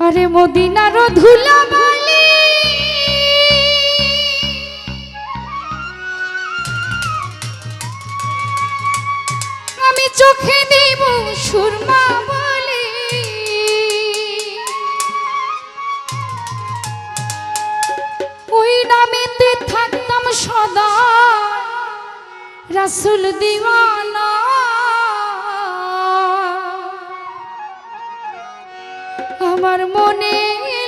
আরে মদিনার ধুলা বালি আমি চোখে দিব সুরমা বলি। ওই নামেতে থাকতাম সদা। রাসুল দিওয়ানা। আমার মনে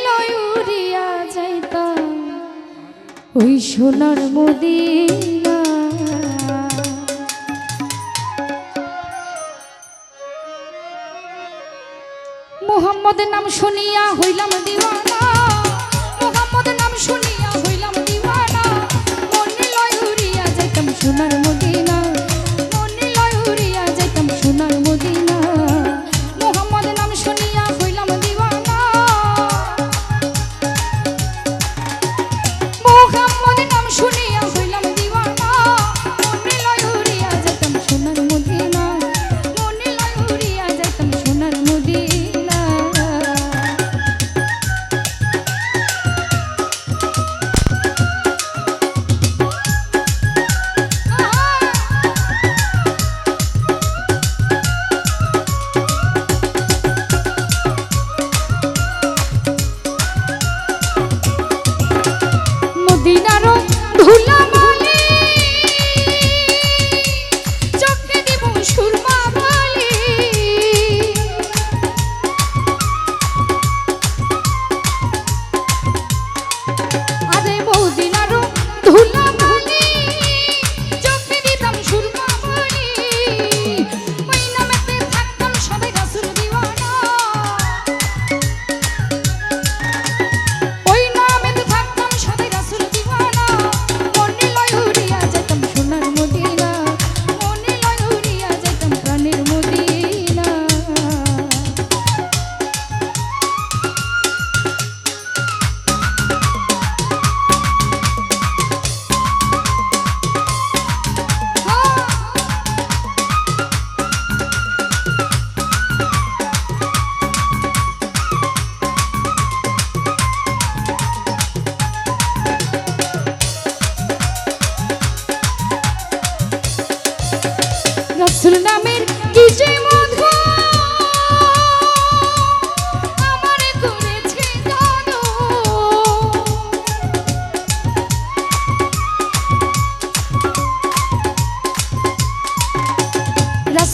লয়ুরিয়া যাইতাম। ওই সোনার মদি মোহাম্মদের নাম শুনিয়া হইলাম দিওয়ান।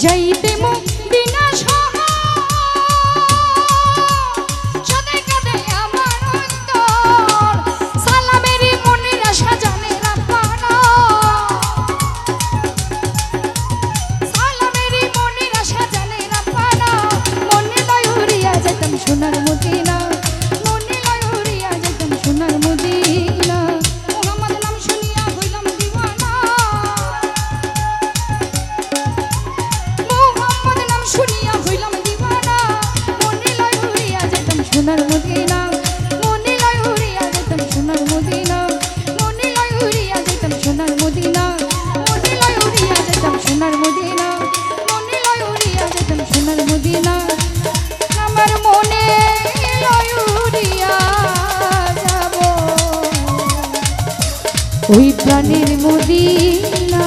Calla y. সোনার মদিনা, মনে লয় উড়িয়া যেতাম সোনার মদিনা, মনে লয় উড়িয়া যেতাম সোনার মদিনা, মনে লয় উড়িয়া যেতাম সোনার মদিনা, মনে লয় উড়িয়া যেতাম সোনার ওই প্রাণের মদিনা।